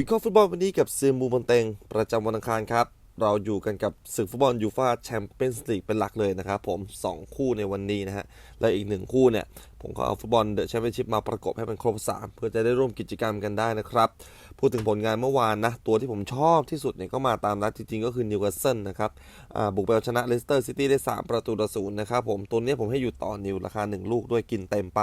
วิเคราะห์ฟุตบอลวันนี้กับซีมูบอลเต็งประจำวันอังคารครับ เราอยู่กันกับศึกฟุตบอลยูฟาแชมเปี้ยนส์ลีกเป็นหลักเลยนะครับผม 2 คู่ในวันนี้นะฮะ และอีกหนึ่งคู่เนี่ย ผมก็เอาฟุตบอลเดอะแชมเปี้ยนชิพมาประกบให้เป็นครบ3เพื่อจะได้ร่วมกิจกรรมกันได้นะครับ พูดถึงผลงานเมื่อวานนะ ตัวที่ผมชอบที่สุดเนี่ยก็มาตามนัดจริงๆ ก็คือนิวคาสเซิลนะครับบุกไปเอาชนะเลสเตอร์ซิตี้ได้ 3 ประตูต่อศูนย์นะครับผม ตัวนี้ผมให้อยู่ต่อนิวราคา 1 ลูกด้วยกินเต็มไป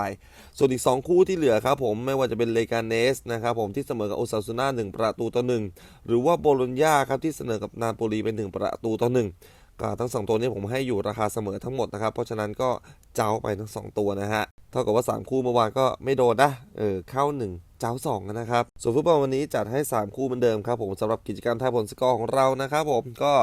ส่วนอีก 2 คู่ที่เหลือครับผมไม่ว่าจะเป็นเลกาเนสนะครับผมที่เสมอกับโอซาซูน่า1ประตูต่อ1หรือว่าโบโลญญาครับที่เสนอกับนาโปลีเป็น1ประตูต่อ1ก็ทั้ง 2 ตัวนี้ผมให้อยู่ราคาเสมอทั้งหมดนะครับ เพราะฉะนั้นก็เจ้าไปทั้ง 2 ตัวนะฮะ ท่ากับว่า 3 คู่เมื่อวานก็ไม่โดนนะ เออเข้า 1 เจ้า2นะครับ ส่วนฟุตบอลวันนี้จัดให้ 3 คู่เหมือนเดิมครับผมสำหรับกิจกรรมทายผลสกอร์ของเรานะครับผมก็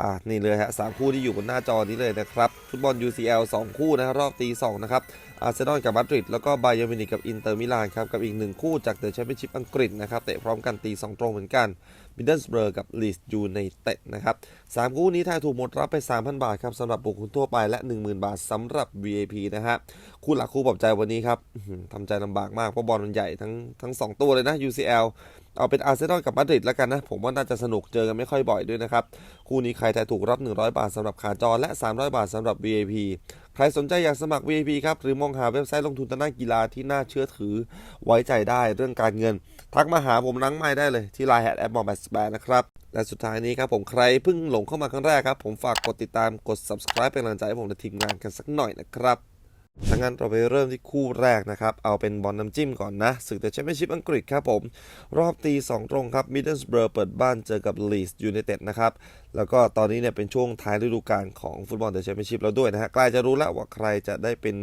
อ่านี่เลยฮะสามคู่ที่อยู่บนหน้าจอนี้เลยนะครับ ฟุตบอล UCL 2 คู่นะครับรอบตี2นะครับ อาร์เซนอลกับมาดริดแล้วก็บาเยอร์มินิกกับอินเตอร์มิลานครับกับอีกหนึ่งคู่จากเดอะแชมเปี้ยนชิพอังกฤษนะครับเตะพร้อมกันตี 2 ตรงเหมือนกันมิดเดิลสเบอร์กับลีสยูไนเต็ดนะครับสามคู่นี้ทายถูกหมดรับไป 3,000 บาทครับสำหรับบุคคลทั่วไปและ 10,000 บาทสำหรับ VIP นะฮะคู่หลักคู่ปลอบใจวันนี้ครับทำใจลำบากมากเพราะบอลมันใหญ่ทั้งทั้งสองตัวเลยนะ UCL เอาเป็นอาร์เซนอลกับมาดริดแล้วกันนะ ผมว่าน่าจะสนุกเจอกันไม่ค่อยบ่อยด้วยนะครับ คู่นี้ใครทายถูกรับ 100 บาทสำหรับขาจอและ 300 บาทสำหรับ VIP ใครสนใจอยากสมัคร VIP ครับ หรือมองหาเว็บไซต์ลงทุนทางด้านกีฬาที่น่าเชื่อถือไว้ใจได้เรื่องการเงิน ทักมาหาผมนังไม่ได้เลยที่ไลน์แฮดแอปมอแบสแบนะครับและสุดท้ายนี้ครับผมใครเพิ่งหลงเข้ามาครั้งแรกครับผมฝากกดติดตามกด subscribe เป็นกำลังใจให้ผมและทีมงานกันสักหน่อยนะครับ ถ้างั้นเราไปเริ่มที่คู่แรกนะครับ เอาเป็นบอลน้ำจิ้มก่อนนะศึกแต่แชมเปี้ยนชิพอังกฤษครับผม รอบตี 2 ตรงครับมิดเดิลสเบิร์เปิดบ้านเจอกับลีสยูไนเต็ดนะครับแล้วก็ตอนนี้เนี่ยเป็นช่วงท้ายฤดูกาลของฟุตบอลเดอะแชมเปี้ยนชิพแล้วด้วยนะฮะใกล้จะรู้แล้วว่าใครจะได้เป็น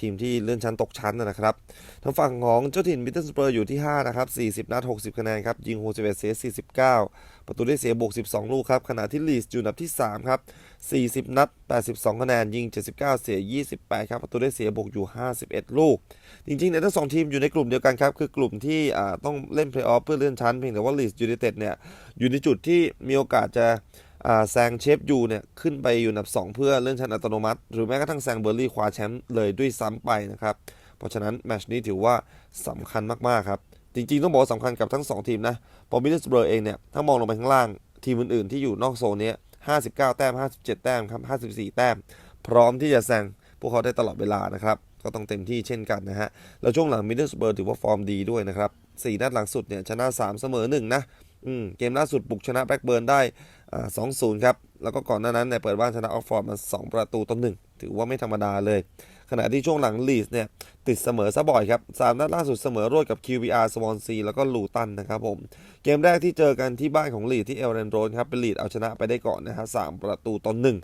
ทีมที่เลื่อนชั้นตกชั้นนะครับทางฝั่งของเจ้าถิ่นมิดเดิลสเปอร์อยู่ที่ 5 นะครับ 40 นัด 60 คะแนนครับ ยิง 61 เสีย 49 ประตูได้เสียบวก 12 ลูกครับ ขณะที่ลีสอยู่อันดับที่ 3 ครับ 40 นัด 82 คะแนน ยิง 79 เสีย 28 ครับ ประตูได้เสียบวกอยู่ 51 ลูก จริงๆเนี่ยทั้งสองทีมอยู่ในกลุ่มเดียวกันครับ คือกลุ่มที่ต้องเล่นเพลย์ออฟเพื่อเลื่อนชั้น เพียงแต่ว่าลีสยูไนเต็ดเนี่ยอยู่ในจุดที่มีโอกาสจะแซงเชฟยูเนี่ยขึ้นไปอยู่อันดับ 2 เพื่อเลื่อนชั้นอัตโนมัติ หรือแม้กระทั่งแซงเบอร์ลี่คว้าแชมป์เลยด้วยซ้ำไปนะครับ เพราะฉะนั้นแมชนี้ถือว่าสำคัญมากๆครับ จริงๆ ต้องบอกว่าสำคัญกับทั้ง 2 ทีมนะพอมิดเดิลสเบอร์เองเนี่ยถ้ามองลงไปข้างล่างทีมอื่นๆที่อยู่นอกโซนนี้59 แต้ม 57 แต้มครับ54 แต้ม พร้อมที่จะแซงพวกเขาได้ตลอดเวลานะครับก็ต้องเต็มที่เช่นกันนะฮะแล้วช่วงหลังมิดเดิลสเบอร์ถือว่าฟอร์มดีด้วยนะครับ4นัดหลังสุดเนี่ยชนะ 3 เสมอ1นะ อืมเกมล่าสุดบุกชนะแบ็กเบิร์นได้อ่า2-0ครับ แล้วก็ก่อนหน้านั้นเนี่ยเปิดบ้านชนะออกฟอร์ดมา2ประตูต่อ1ถือว่าไม่ธรรมดาเลย ขณะที่ช่วงหลังลีสเนี่ย ติดเสมอซะบ่อยครับสามนัดล่าสุดเสมอรวดกับ QVR สวอนซีแล้วก็ลูตันนะครับผม เกมแรกที่เจอกันที่บ้านของลีดที่เอลเรนโรนครับเป็นลีดเอาชนะไปได้ก่อนนะฮะสามประตูต่อหนึ่ง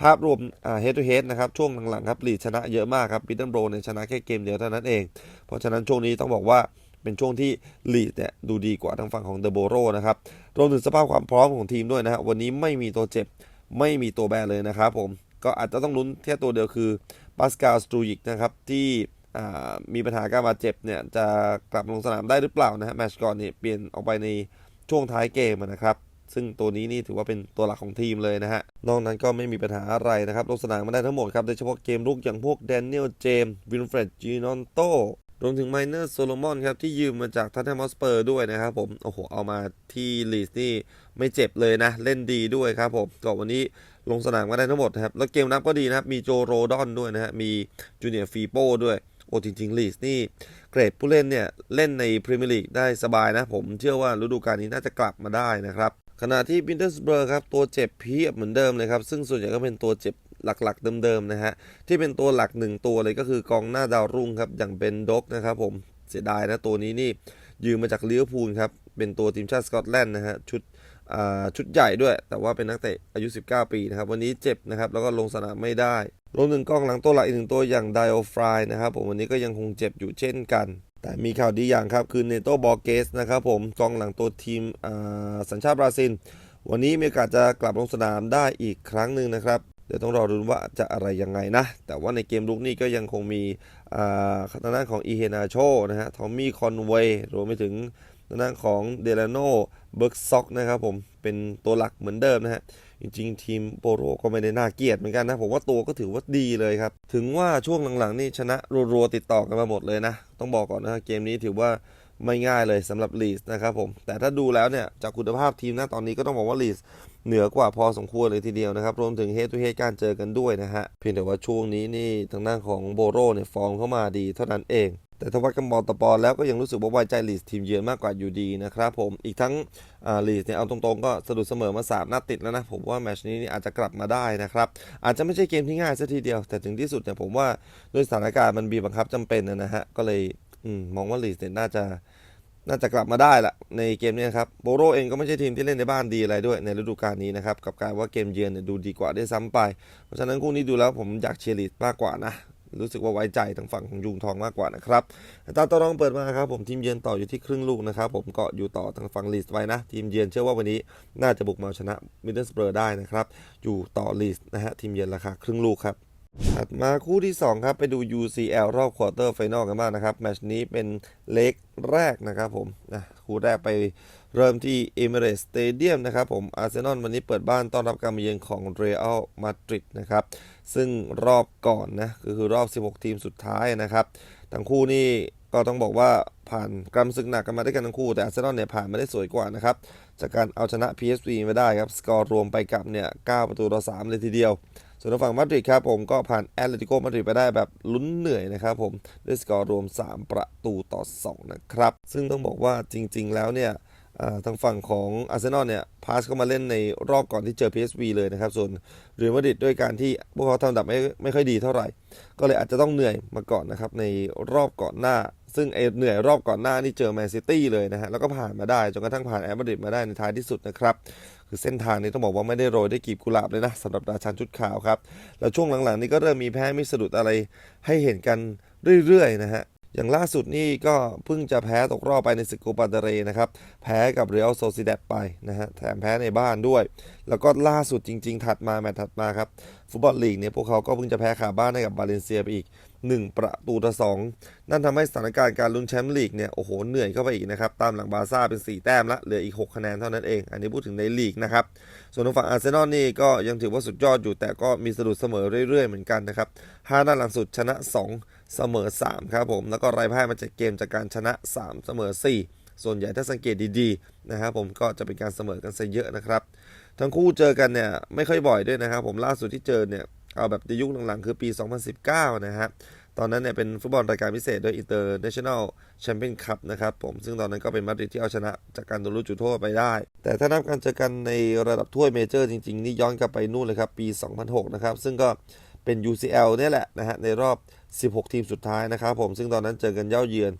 ภาพรวมเฮดทูเฮดนะครับช่วงหลังๆครับลีดชนะเยอะมากครับบิดเดิลโรเนี่ยชนะแค่เกมเดียวเท่านั้นเอง เพราะฉะนั้นช่วงนี้ต้องบอกว่า เป็นช่วงที่ลีดเนี่ยดูดีกว่าทางฝั่งของเดอะโบโรนะครับรวมถึงสภาพความพร้อมของทีมด้วยนะฮะวันนี้ไม่มีตัวเจ็บไม่มีตัวแบนเลยนะครับผมก็อาจจะต้องลุ้นแค่ตัวเดียวคือปาสกาลสตูยิกนะครับที่มีปัญหาการบาดเจ็บเนี่ยจะกลับลงสนามได้หรือเปล่านะฮะแมตช์ก่อนเนี่ยเปลี่ยนออกไปในช่วงท้ายเกมนะครับซึ่งตัวนี้นี่ถือว่าเป็นตัวหลักของทีมเลยนะฮะ นอกนั้นก็ไม่มีปัญหาอะไรนะครับลงสนามมาได้ทั้งหมดครับ โดยเฉพาะเกมลุกอย่างพวกแดเนียล เจมส์วินเฟรดจีนอนโต รวมถึงไมเนอร์โซโลมอนครับ ที่ยืมมาจากทัตเทมอสเปอร์ด้วยนะครับผม โอ้โห เอามาที่ลีสนี่ไม่เจ็บเลยนะ เล่นดีด้วยครับผมก็วันนี้ลงสนามมาได้ทั้งหมดครับ แล้วเกมนับก็ดีนะครับ มีโจโรดอนด้วยนะฮะ มีจูเนียร์ฟีโป้ด้วย โอ้จริงๆลีสนี่เกรดผู้เล่นเนี่ย เล่นในพรีเมียร์ลีกได้สบายนะ ผมเชื่อว่าฤดูกาลนี้น่าจะกลับมาได้นะครับขณะที่บินเดอร์สเบอร์ครับตัวเจ็บเพียบเหมือนเดิมเลยครับ ซึ่งส่วนใหญ่ก็เป็นตัวเจ็บ หลักๆเดิมๆนะฮะที่เป็นตัวหลักหนึ่งตัวเลยก็คือกองหน้าดาวรุ่งครับอย่างเบนด็อกนะครับผมเสียดายนะตัวนี้นี่ยืมมาจากลิเวอร์พูลครับเป็นตัวทีมชาติสกอตแลนด์นะฮะชุดอ่าชุดใหญ่ด้วย แต่ว่าเป็นนักเตะอายุ 19 ปีนะครับ วันนี้เจ็บนะครับ แล้วก็ลงสนามไม่ได้รวมถึงกองหลังตัวหลักอีกหนึ่งตัวอย่างไดโอฟรายนะครับผมวันนี้ก็ยังคงเจ็บอยู่เช่นกัน แต่มีข่าวดีอย่างครับ คือเนโตบอเกสนะครับผมกองหลังตัวทีมอ่าสัญชาติบราซิล วันนี้มีโอกาสจะกลับลงสนามได้อีกครั้งหนึ่งนะครับ เดี๋ยวต้องรอดูว่าจะอะไรยังไงนะ แต่ว่าในเกมลุกนี่ก็ยังคงมีอ่าทางด้านของอีเฮนาโชนะฮะ ทอมมี่คอนเวย์รวมไปถึงทางด้านของเดลาโนเบิร์กซ็อกนะครับผม เป็นตัวหลักเหมือนเดิมนะฮะ จริงๆ ทีมโปโรก็ไม่ได้น่าเกลียดเหมือนกันนะ ผมว่าตัวก็ถือว่าดีเลยครับ ถึงว่าช่วงหลังๆนี่ชนะรัวๆติดต่อกันมาหมดเลยนะ ต้องบอกก่อนนะเกมนี้ถือว่าไม่ง่ายเลยสำหรับลีสนะครับผม แต่ถ้าดูแล้วเนี่ยจากคุณภาพทีมนะตอนนี้ก็ต้องบอกว่าลีส เหนือกว่าพอสมควรเลยทีเดียวนะครับ รวมถึงเฮด t ูเฮดการเจอกันด้วยนะฮะ เพียงแต่ว่าช่วงนี้นี่ทางด้านของโบโรเนี่ยฟอร์มเข้ามาดีเท่านั้นเอง แต่ถ้าวัดกันบอลต่อปอนแล้วก็ยังรู้สึกว่าไว้ใจลีสทีมเยือนมากกว่าอยู่ดีนะครับผม อีกทั้งลีสเนี่ยเอาตรงๆ ก็สะดุดเสมอมา3นัดติดแล้วนะผมว่าแมชนี้นี่อาจจะกลับมาได้นะครับ อาจจะไม่ใช่เกมที่ง่ายซะทีเดียว แต่ถึงที่สุดเนี่ยผมว่าด้วยสถานการณ์มันบีบบังคับจำเป็นนะฮะ ก็เลยอมมองว่าลีสเนี่ยน่าจะ น่าจะกลับมาได้ละในเกมนี้นครับโบโรเองก็ไม่ใช่ทีมที่เล่นในบ้านดีอะไรด้วยในฤดูกาลนี้นะครับกับการว่าเกมเยือนเนี่ยดูดีกว่าได้ซ้ำไป เพราะฉะนั้นคู่นี้ดูแล้วผมอยากเชียร์ลีดมากกว่านะรู้สึกว่าไว้ใจทางฝั่งของยุงทองมากกว่านะครับตาตารองเปิดมาครับผมทีมเยือนต่ออยู่ที่ครึ่งลูกนะครับผมก็อยู่ต่อทางฝั่งลีดไว้นะ ทีมเยือนเชื่อว่าวันนี้น่าจะบุกมาชนะมิดเดิลสเปอร์ได้นะครับอยู่ต่อลีดนะฮะทีมเยือนราคาครึ่งลูกครับ ถัดมาคู่ที่ 2 ครับ ไปดู UCL รอบควอเตอร์ไฟนอลกันบ้างนะครับ แมชนี้เป็นเล็กแรกนะครับผมนะคู่แรกไปเริ่มที่ Emirates Stadium นะครับผมอาร์เซนอลวันนี้เปิดบ้านต้อนรับการมาเยือนของ Real Madrid นะครับ ซึ่งรอบก่อนนะคือรอบ 16 ทีมสุดท้ายนะครับ ทั้งคู่นี่ก็ต้องบอกว่าผ่านกรรมศึกหนักกันมาด้วยกันทั้งคู่ แต่อาร์เซนอลเนี่ยผ่านมาได้สวยกว่านะครับ จากการเอาชนะ PSV มาได้ครับ สกอร์รวมไปกับเนี่ย 9 ประตูต่อ 3 เลยทีเดียว ส่วนทางฝั่งมาดริดครับผมก็ผ่านแอตเลติโกมาดริดไปได้แบบลุ้นเหนื่อยนะครับผมด้วยสกอร์รวม 3 ประตูต่อ 2 นะครับ ซึ่งต้องบอกว่าจริง ๆ แล้วเนี่ยทางฝั่งของอาร์เซนอลเนี่ยพาสเข้ามาเล่นในรอบก่อนที่เจอ PSV เลยนะครับ ส่วนเรอัลมาดริดด้วยการที่พวกเขาทำดับไม่ไม่ค่อยดีเท่าไหร่ ก็เลยอาจจะต้องเหนื่อยมาก่อนนะครับในรอบก่อนหน้า ซึ่งไอเหนื่อยรอบก่อนหน้านี่เจอแมนซิตี้เลยนะฮะแล้วก็ผ่านมาได้จนกระทั่งผ่านแอตมาดริดมาได้ในท้ายที่สุดนะครับ คือเส้นทางนี้ต้องบอกว่าไม่ได้โรยได้วยกีบกุหลาบเลยนะสำหรับราชันชุดขาวครับ แล้วช่วงหลังๆ นี้ก็เริ่มมีแพ้มีสะดุดอะไรให้เห็นกันเรื่อยๆนะฮะอย่างล่าสุดนี่ก็เพิ่งจะแพ้ตกรอบไปในสกูปาเดเรนะครับ แพ้กับเรอัลโซซิเดตไปนะฮะแถมแพ้ในบ้านด้วย แล้วก็ล่าสุดจริง ๆ ถัดมาแมตช์ถัดมาครับฟุตบอลลีกเนี่ยพวกเขาก็เพิ่งจะแพ้ขาบ้านให้กับบาเลนเซียไปอีก 1 ประตูต่อ2นั่นทำให้สถานการณ์การลุ้นแชมป์ลีกเนี่ยโอ้โหเหนื่อยเข้าไปอีกนะครับตามหลังบาซ่าเป็น 4 แต้มละเหลืออีก 6 คะแนนเท่านั้นเอง อันนี้พูดถึงในลีกนะครับส่วนทางฝั่งอาร์เซนอลนี่ก็ยังถือว่าสุดยอดอยู่แต่ก็มีสะดุดเสมอเรื่อยๆเหมือนกันนะครับ5นัดหลังสุดชนะ 2 เสมอ 3 ครับผมแล้วก็ไร้พ่ายมาจากเกมจากการชนะ 3 เสมอ 4 ส่วนใหญ่ถ้าสังเกตดีๆนะครับผมก็จะเป็นการเสมอกันซะเยอะนะครับ ทั้งคู่เจอกันเนี่ยไม่ค่อยบ่อยด้วยนะครับ ผมล่าสุดที่เจอเนี่ยเอาแบบในยุคหลังๆคือปี 2019 นะครับตอนนั้นเนี่ยเป็นฟุตบอลรายการพิเศษโดย International Champion Cup นะครับผมซึ่งตอนนั้นก็เป็นมาดริดที่เอาชนะจากการโดนลูกจุดโทษไปได้ แต่ถ้านับการเจอกันในระดับถ้วยเมเจอร์จริงๆ นี่ย้อนกลับไปนู่นเลยครับปี 2006 นะครับ ซึ่งก็เป็น UCL เนี่ยแหละนะฮะในรอบ 16 ทีมสุดท้ายนะครับผมซึ่งตอนนั้นเจอกันเย้าเยือน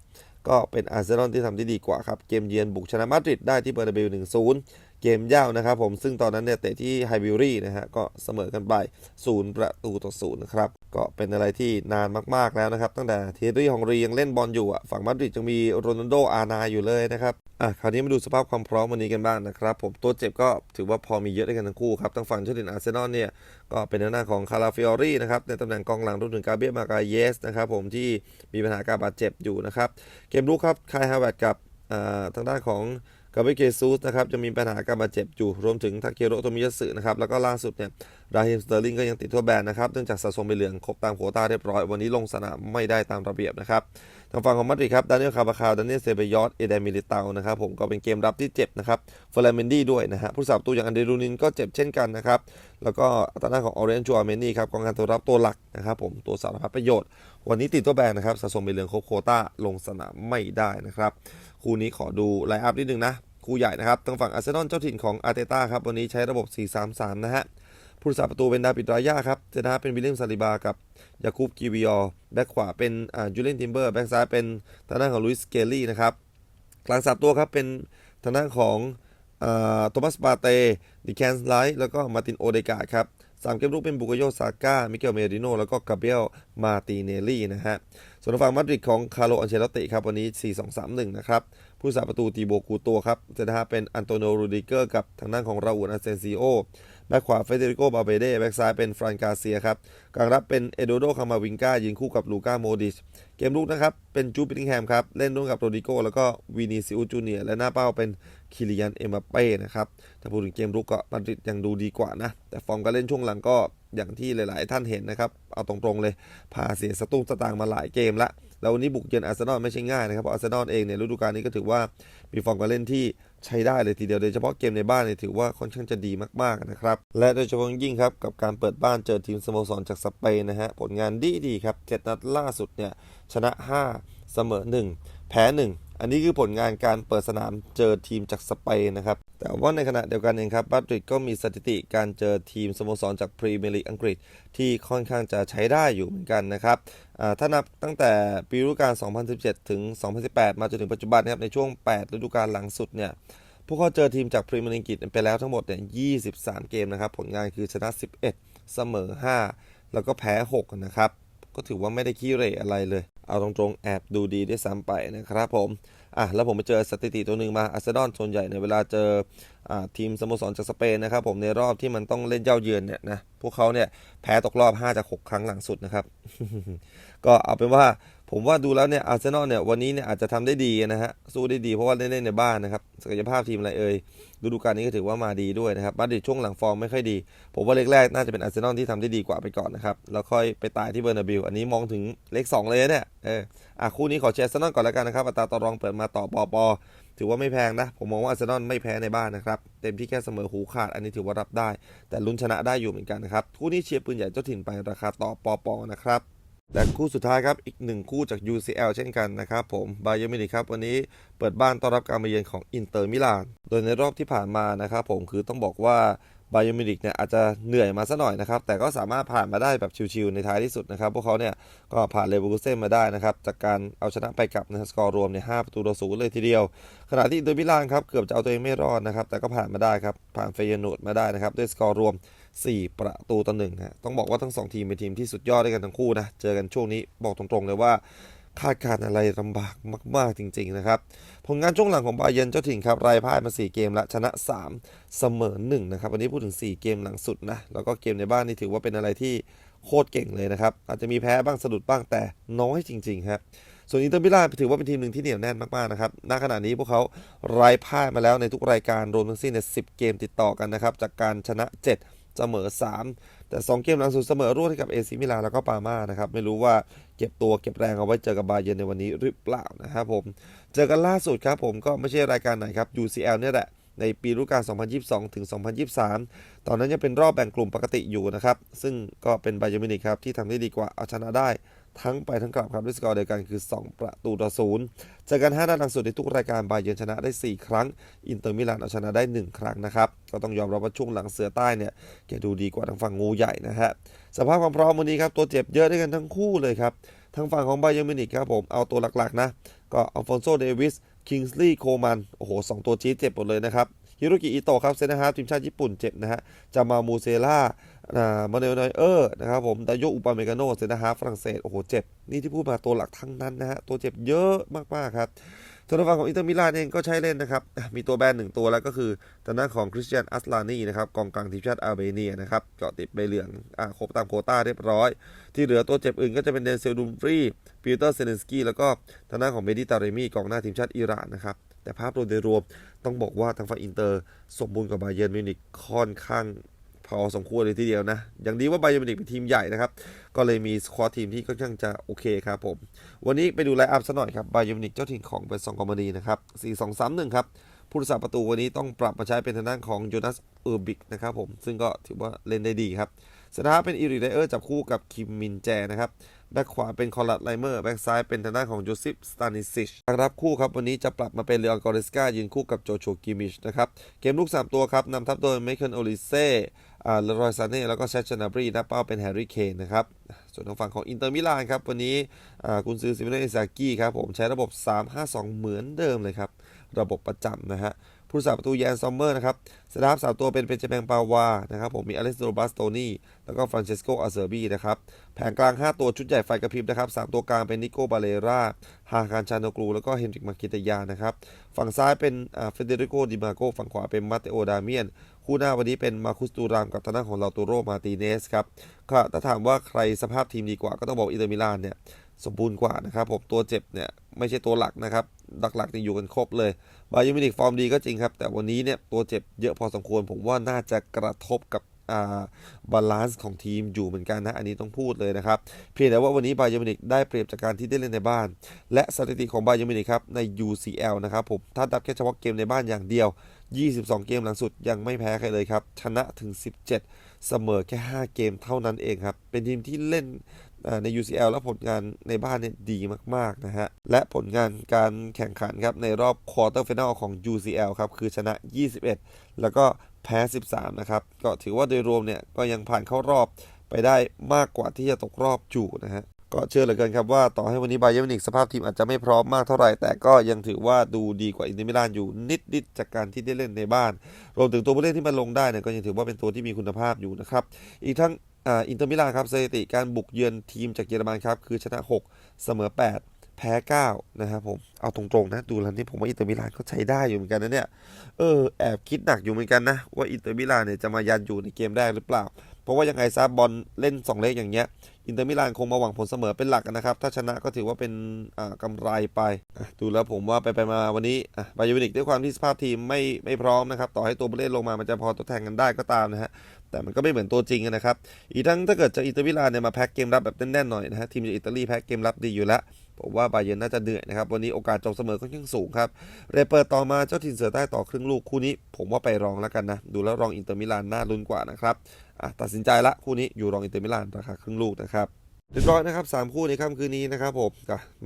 ก็เป็นอาร์เซนอลที่ทำได้ดีกว่าครับ เกมเยือนบุกชนะมาดริดได้ที่เบอร์นาเบล1-0 เกมเย่านะครับผมซึ่งตอนนั้นเนี่ยเตะที่ไฮบิวรี่นะฮะก็เสมอกันไป0ประตูต่อ0นะครับก็เป็นอะไรที่นานมากๆแล้วนะครับ ตั้งแต่เทรี่ของรียังเล่นบอลอยู่อะฝั่งมาดริดยังมีโรนัลโดอานาอยู่เลยนะครับอะคราวนี้มาดูสภาพความพร้อมวันนี้กันบ้างนะครับ ผมตัวเจ็บก็ถือว่าพอมีเยอะด้วยกันทั้งคู่ครับทั้งฝั่งเชลซีอาร์เซนอลเนี่ยก็เป็นหน้าของคาราฟิออรี่นะครับในตำแหน่งกองหลังรวมถึงกาเบียมากาเยสนะครับผมที่มีปัญหาการบาดเจ็บอยู่นะครับเกมรุกครับคายฮาวเวิร์ดกับทางด้านของ กาเบเกซูสนะครับจะมีปัญหาการบาดเจ็บอยู่รวมถึงทาเคโรโทมิยาสึนะครับแล้วก็ล่าสุดเนี่ย ราฮิมสเตอร์ลิงก็ยังติดทั่วแบนนะครับเนื่องจากสะสมใบเหลืองครบตามโควต้าเรียบร้อย วันนี้ลงสนามไม่ได้ตามระเบียบนะครับทางฝั่งของมาดริดครับดานิเอลคาบาคาวดานิเอลเซเบยอสเอเดมิลิเตานะครับผมก็เป็นเกมรับที่เจ็บนะครับเฟอร์เรมินดี้ด้วยนะฮะผู้สาประตูอย่างอันเดรูนินก็เจ็บเช่นกันนะครับแล้วก็ตานหน้าของออเรนจูอาเมนี่ครับกองการตัวรับตัวหลักนะครับผมตัวสารพัดประโยชน์ วันนี้ติดตัวแบนนะครับสะสมใบเหลืองครบโควต้าลงสนามไม่ได้นะครับคู่นี้ขอดูไลน์อัพนิดนึงนะคู่ใหญ่นะครับทางฝั่งอาร์เซนอลเจ้าถิ่นของอาร์เตต้าครับวันนี้ใช้ระบบ 4-3-3 นะฮะ ผู้รักษาประตูเป็นดาวิดรายาครับเจนาเป็นวิลเลียมซาลิบากับยาคูบกิวิออแบ็คขวาเป็นอ่าจูเลนทิมเบอร์แบ็คซ้ายเป็นทางด้านของลุยส์เกลลี่นะครับกลางสามตัวครับเป็นทางด้านของอ่าโทมัสปาเตดิแคนส์ไลท์แล้วก็มาตินโอเดกาครับสามเกมรุกเป็นบุกโยซาก้า มิเกลเมริโน แล้วก็กาเบียล มาติเนลลี่นะฮะ ส่วนทางฝั่งมาดริดของคาร์โลอันเชลติครับ วันนี้ 4-2-3-1 นะครับ ผู้สาประตูตีโบกูตัวครับจะนะฮะเป็นอันโตโนรูดิเกอร์ กับทางด้านของราอูลอาเซนซิโอ แบ็คขวาเฟเดริโกบาเบเดแบ็คซ้ายเป็นฟรานกาเซียครับกลางรับเป็นเอโดโดคามาวิงกายิงคู่กับลูก้าโมดิชเกมลุกนะครับ เป็นจูปิติงแฮมครับ เล่นร่วมกับโรดิโกแล้วก็วินีซิอุจูเนียและหน้าเป้าเป็นคิริยันเอ็มบัปเป้นะครับถ้าพูดถึงเกมลุกก็มาดริดยังดูดีกว่านะ แต่ฟอร์มการเล่นช่วงหลังก็อย่างที่หลายๆ ท่านเห็นนะครับ เอาตรงๆเลยพาเสียสตุ้งสตางมาหลายเกมละแล้ววันนี้บุกเยือนอาร์เซนอลไม่ใช่ง่ายนะครับเพราะอาร์เซนอลเองเนี่ยฤดูกาลนี้ก็ถือว่ามีฟอร์มการเล่นที่ ใช้ได้เลยทีเดียวโดยเฉพาะเกมในบ้านเนี่ยถือว่าค่อนข้างจะดีมากๆนะครับ และโดยเฉพาะยิ่งครับกับการเปิดบ้านเจอทีมสโมสรจากสเปนนะฮะผลงานดีดีๆครับเจ็ดนัดล่าสุดเนี่ยชนะ 5 เสมอ 1 แพ้ 1 อันนี้คือผลงานการเปิดสนามเจอทีมจากสเปนนะครับ แต่ว่าในขณะเดียวกันเองครับมาดริดก็มีสถิติการเจอทีมสโมสรจากพรีเมียร์ลีกอังกฤษที่ค่อนข้างจะใช้ได้อยู่เหมือนกันนะครับถ้านับตั้งแต่ปีฤดูกาล 2017 ถึง 2018 มาจนถึงปัจจุบันนะครับในช่วง 8 ฤดูกาลหลังสุดเนี่ยพวกเขาเจอทีมจากพรีเมียร์ลีกอังกฤษไปแล้วทั้งหมดเนี่ย 23 เกมนะครับผลงานคือชนะ 11 เสมอ 5 แล้วก็แพ้ 6 นะครับก็ถือว่าไม่ได้ขี้เหร่อะไรเลย เอาตรงๆ แอบดูดีได้วยซ้ำไปนะครับผมอะแล้วผมไปเจอสถิติตัวหนึ่งมาอาร์เซนอลส่วนใหญ่ในเวลาเจออ่าทีมสโมสรจากสเปนนะครับผมในรอบที่มันต้องเล่นเย้าเยือนเนี่ยนะพวกเขาเนี่ยแพ้ตกรอบ 5 จาก 6 ครั้งหลังสุดนะครับ ก็เอาเป็นว่า ผมว่าดูแล้วเนี่ยอาร์เซนอลเนี่ยวันนี้เนี่ยอาจจะทำได้ดีนะฮะสู้ได้ดีเพราะว่าเล่นในบ้านนะครับศักยภาพทีมอะไรเอ่ยฤดูกาลนี้ก็ถือว่ามาดีด้วยนะครับมาดริดช่วงหลังฟอร์มไม่ค่อยดี ผมว่าเลขแรกน่าจะเป็นอาร์เซนอลที่ทำได้ดีกว่าไปก่อนนะครับแล้วค่อยไปตายที่เบอร์นาบิลอันนี้มองถึงเลข2เลยเนี่ยเอออะคู่นี้ขอเชียร์อาร์เซนอลก่อนแล้วกันนะครับอัตราต่อรองเปิดมาต่อปอปอถือว่าไม่แพงนะ ผมมองว่าอาร์เซนอลไม่แพ้ในบ้านนะครับ เต็มที่แค่เสมอหูขาด อันนี้ถือว่ารับได้ แต่ลุ้นชนะได้อยู่เหมือนกันนะครับ คู่นี้เชียร์ปืนใหญ่เจ้าถิ่นไปราคาต่อปอปอนะครับ และคู่สุดท้ายครับ อีกหนึ่งคู่จาก UCL เช่นกันนะครับผมบาเยอร์มิวนิกครับ วันนี้เปิดบ้านต้อนรับการมาเยือนของอินเตอร์มิลาน โดยในรอบที่ผ่านมานะครับผมคือต้องบอกว่าบาเยอร์มิวนิกเนี่ยอาจจะเหนื่อยมาสัหน่อยนะครับ แต่ก็สามารถผ่านมาได้แบบชิวๆในท้ายที่สุดนะครับ พวกเขาเนี่ยก็ผ่านเลเวอร์คูเซ่นมาได้นะครับ จากการเอาชนะไปกับในสกอร์รวมเนี่ยห้าประตูต่อศูนย์เลยทีเดียว ขณะที่อินเตอร์มิลานครับเกือบจะเอาตัวเองไม่รอดนะครับ แต่ก็ผ่านมาได้ครับผ่านเฟยนูดมาได้นะครับด้วยสกอร์รวม 4 ประตูต่อหนึ่งฮะต้องบอกว่าทั้ง 2 ทีมเป็นทีมที่สุดยอดด้วยกันทั้งคู่นะ เจอกันช่วงนี้บอกตรงๆเลยว่าคาดการณ์อะไรลำบากมาก ๆ จริง ๆ นะครับ ผลงานช่วงหลังของบาเยนเจ้าถิ่นครับรายพ่ายมา 4 เกมละชนะ 3 เสมอ1นะครับ วันนี้พูดถึง 4 เกมหลังสุดนะ แล้วก็เกมในบ้านนี่ถือว่าเป็นอะไรที่โคตรเก่งเลยนะครับ อาจจะมีแพ้บ้างสะดุดบ้างแต่น้อยจริง ๆ ครับส่วนอินเตอร์มิลานถือว่าเป็นทีมหนึ่งที่เหนียวแน่นมากๆนะครับ ณ ขณะนี้พวกเขาไร้พ่ายมาแล้วในทุกรายการรวมทั้งสิ้นเนี่ย10 เกมติดต่อกันนะครับ จากการชนะ 7 เสมอ 3 แต่ 2 เกมหลังสุดเสมอรวดให้กับเอซิมิลานแล้วก็ปาม่านะครับ ไม่รู้ว่าเก็บตัวเก็บแรงเอาไว้เจอกับบาเยร์นในวันนี้หรือเปล่านะครับผม เจอกันล่าสุดครับผมก็ไม่ใช่รายการไหนครับ UCL เนี่ยแหละในปีฤดูกาล 2022 ถึง 2023 ตอนนั้นยังเป็นรอบแบ่งกลุ่มปกติอยู่นะครับ ซึ่งก็เป็นบาเยอร์มิวนิกครับที่ทำได้ดีกว่าเอาชนะได้ ทั้งไปทั้งกลับครับด้วยสกอร์เดียวกันคือ 2 ประตูต่อศูนย์จอกัน5นัดหลังสุดในทุกรายการบาเยิร์นชนะได้ 4 ครั้ง อินเตอร์มิลานเอาชนะได้ 1 ครั้งนะครับ ก็ต้องยอมรับว่าช่วงหลังเสือใต้เนี่ยแกดูดีกว่าทางฝั่งงูใหญ่นะฮะ สภาพความพร้อมวันนี้ครับตัวเจ็บเยอะด้วยกันทั้งคู่เลยครับ ทางฝั่งของบาเยิร์นมินิกครับผมเอาตัวหลักๆนะ ก็อัลฟอนโซเดวิส คิงส์ลีย์ โคมัน โอ้โหสองตัวจี๊ดเจ็บหมดเลยนะครับ ฮิโรกิอิโตะครับเซนนะฮาร์ทีมชาติญี่ปุ่นเจ็บนะฮะจามามูเซล่าอ่ามาเนลนอยเออร์นะครับผมดาโยอุปาเมกาโนเซนนะฮาร์ฝรั่งเศสโอ้โหเจ็บ นี่ที่พูดมาตัวหลักทั้งนั้นนะฮะตัวเจ็บเยอะมากๆครับ ทางฝั่งของอินเตอร์มิลานเองก็ใช้เล่นนะครับ มีตัวแบนหนึ่งตัวแล้วก็คือทางด้านของคริสเตียนอัสลานีนะครับกองกลางทีมชาติอาร์เบเนียนะครับเกาะติดใบเหลืองอ่าครบตามโควต้าเรียบร้อย ที่เหลือตัวเจ็บอื่นก็จะเป็นเดนเซลดูมฟรีปีเตอร์เซเลนสกี้แล้วก็ทางด้านของเมดิตาเรมีกองหน้าทีมชาติอิหร่านนะครับแต่ภาพรวมโดยรวมต้องบอกว่าทางฝั่งอินเตอร์ สมบูรณ์กับบาเยิร์นมิวนิกค่อนข้าง พอสมควรเลยทีเดียวนะ อย่างดีว่าบาเยิร์นมิวนิกเป็นทีมใหญ่นะครับ ก็เลยมีสควอตทีมที่ค่อนข้างจะโอเคครับผม วันนี้ไปดูไลน์อัพซะหน่อยครับบาเยิร์นมิวนิกเจ้าถิ่นของเบสซองกอมานีนะครับ4-2-3-1ครับผู้รักษาประตูวันนี้ต้องปรับมาใช้เป็นทางด้านของโยนัสเออร์บิกนะครับผม ซึ่งก็ถือว่าเล่นได้ดีครับสถาเป็นอีริไดเออร์จับคู่กับคิมมินแจนะครับแบ็คขวาเป็นคอร์ลัดไลเมอร์แบ็คซ้ายเป็นทางด้านของโจซิฟสตานิซิชรับคู่ครับวันนี้จะปรับมาเป็นเลออนกอริสกายืนคู่กับโจโฉกิมิชนะครับเกมลูก 3 ตัวครับนำทัพโดยไมเคิลโอลิเซ่ เลรอยซาเน่แล้วก็แซชชนาบรีนะเป้าเป็นแฮร์รี่เคนนะครับ ส่วนทางฝั่งของอินเตอร์มิลานครับ วันนี้อ่ากุนซือซิมิโนเอซากิครับ ผมใช้ระบบ 3-5-2 เหมือนเดิมเลยครับ ระบบประจำนะฮะ ผู้รักษาประตูแยนซอมเมอร์นะครับสตาฟสามตัวเป็นเบนจามินปาวานะครับผมมีอเล็กซ์โรบัสโตนี่แล้วก็ฟรานเชสโกอาเซอร์บีนะครับแผงกลาง 5 ตัวชุดใหญ่ไฟกระพริบนะครับสามตัวกลางเป็นนิโกบาเลราฮาคารชานโนกรู แล้วก็เฮนริกมาคิตยานะครับฝั่งซ้ายเป็นเฟเดริโกดิมาโกฝั่งขวาเป็นมาเตโอดาเมียน คู่หน้าวันนี้เป็นมาคุสตูรามกับทางด้านของลาตูโรมาติเนสครับถ้าถามว่าใครสภาพทีมดีกว่าก็ต้องบอกอินเตอร์มิลานเนี่ย สมบูรณ์กว่านะครับผมตัวเจ็บเนี่ยไม่ใช่ตัวหลักนะครับหลักๆนี่อยู่กันครบเลยบาเยอร์มิวนิกฟอร์มดีก็จริงครับ แต่วันนี้เนี่ยตัวเจ็บเยอะพอสมควร ผมว่าน่าจะกระทบกับอ่าบาลานซ์ของทีมอยู่เหมือนกันนะ อันนี้ต้องพูดเลยนะครับ เพียงแต่ว่าวันนี้บาเยอร์มินิกได้เปรียบจากการที่ได้เล่นในบ้าน และสถิติของบาเยอร์มินิกครับ ใน UCL นะครับผม ถ้าดับแค่เฉพาะเกมในบ้านอย่างเดียว 22 เกมหลังสุดยังไม่แพ้ใครเลยครับ ชนะถึง 17 เสมอแค่ 5 เกมเท่านั้นเองครับ เป็นทีมที่เล่น ใน UCL และผลงานในบ้านเนี่ยดีมากๆนะฮะ และผลงานการแข่งขันครับในรอบควอเตอร์ฟิแนลของ UCL ครับ คือชนะ 21 แล้วก็แพ้ 13 นะครับ ก็ถือว่าโดยรวมเนี่ยก็ยังผ่านเข้ารอบไปได้มากกว่าที่จะตกรอบอยู่นะฮะ ก็เชื่อเหลือเกินครับว่าต่อให้วันนี้บาเยอร์มินิกสภาพทีมอาจจะไม่พร้อมมากเท่าไหร่ แต่ก็ยังถือว่าดูดีกว่าอินเตอร์มิลานอยู่นิดๆจากการที่ได้เล่นในบ้าน รวมถึงตัวผู้เล่นที่มาลงได้เนี่ยก็ยังถือว่าเป็นตัวที่มีคุณภาพอยู่นะครับ อีกทั้ง อินเตอร์มิลานครับสถิติการบุกเยือนทีมจากเยอรมันครับคือชนะ 6 เสมอ 8 แพ้ 9 นะครับผม เอาตรงๆนะ ดูแล้วนี่ผมว่าอินเตอร์มิลานก็ใช้ได้อยู่เหมือนกันนะเนี่ย เออแอบคิดหนักอยู่เหมือนกันนะ ว่าอินเตอร์มิลานเนี่ยจะมายันอยู่ในเกมแรกหรือเปล่า เพราะว่ายังไงซะบอลเล่น 2 เลขอย่างเงี้ย อินเตอร์มิลานคงมาหวังผลเสมอเป็นหลักนะครับ ถ้าชนะก็ถือว่าเป็นอ่ากำไรไปดูแล้วผมว่าไปไปมาวันนี้บาเยอร์มิวนิกด้วยความที่สภาพทีมไม่ไม่พร้อมนะครับ ต่อให้ตัวผู้เล่นลงมามันจะพอทดแทนกันได้ก็ตามนะฮะแต่มันก็ไม่เหมือนตัวจริงนะครับ อีกทั้งถ้าเกิดจะอินเตอร์มิลานเนี่ยมาแพ็กเกมรับแบบแน่นๆหน่อยนะฮะทีมจากอิตาลีแพ็กเกมรับดีอยู่แล้วผมว่าบาเยนน่าจะเหนื่อยนะครับ วันนี้โอกาสจบเสมอค่อนข้างสูงครับ เรเปิดต่อมาเจ้าถิ่นเสือใต้ต่อครึ่งลูกคู่นี้ ผมว่าไปรองแล้วกันนะ ดูแล้วรองอินเตอร์มิลานน่าลุ้นกว่านะครับ ตัดสินใจละคู่นี้อยู่รองอินเตอร์มิลานราคาครึ่งลูกนะครับเรียบร้อยนะครับสามคู่ในค่ำคืนนี้นะครับผม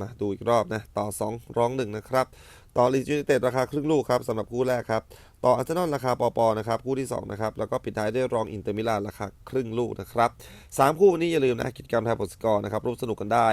มาดูอีกรอบนะ ต่อ 2 ร้อง 1 นะครับ ต่อลีดยูไนเต็ดราคาครึ่งลูกครับสำหรับคู่แรกครับ ต่ออาร์เซนอลราคาปอปอนะครับ คู่ที่ 2 นะครับ แล้วก็ปิดท้ายด้วยรองอินเตอร์มิลานราคาครึ่งลูกนะครับสามคู่วันนี้อย่าลืมนะกิจกรรมทายผลสกอร์นะครับร่วมสนุกกันได้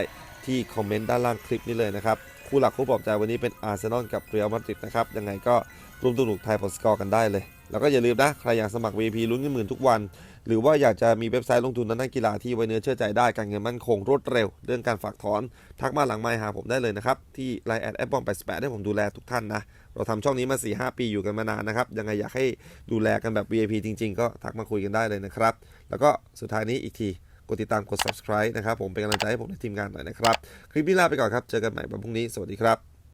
ที่คอมเมนต์ด้านล่างคลิปนี้เลยนะครับ คู่หลักคู่ปลอบใจวันนี้เป็นอาร์เซนอลกับเรอัลมาดริดนะครับยังไงก็ร่วมสนุกทายผลสกอร์กันได้เลย แล้วก็อย่าลืมนะใครอยากสมัคร VP ลุ้นเงินหมื่นทุกวัน หรือว่าอยากจะมีเว็บไซต์ลงทุนด้านกีฬาที่ไว้เนื้อเชื่อใจได้การเงินมั่นคงรวดเร็ว เรื่องการฝากถอน ทักมาหลังไมค์หาผมได้เลยนะครับ ที่ไลน์แอดแอปบอม88ได้ผมดูแลทุกท่านนะ เราทำช่องนี้มา 4-5 ปีอยู่กันมานานนะครับ ยังไงอยากให้ดูแลกันแบบ VIP จริง ๆ ก็ทักมาคุยกันได้เลยนะครับ แล้วก็สุดท้ายนี้อีกทีกดติดตามกด subscribe นะครับผมเป็นกำลังใจให้ผมและทีมงานหน่อยนะครับ คลิปนี้ลาไปก่อนครับ เจอกันใหม่วันพรุ่งนี้ สวัสดีครับ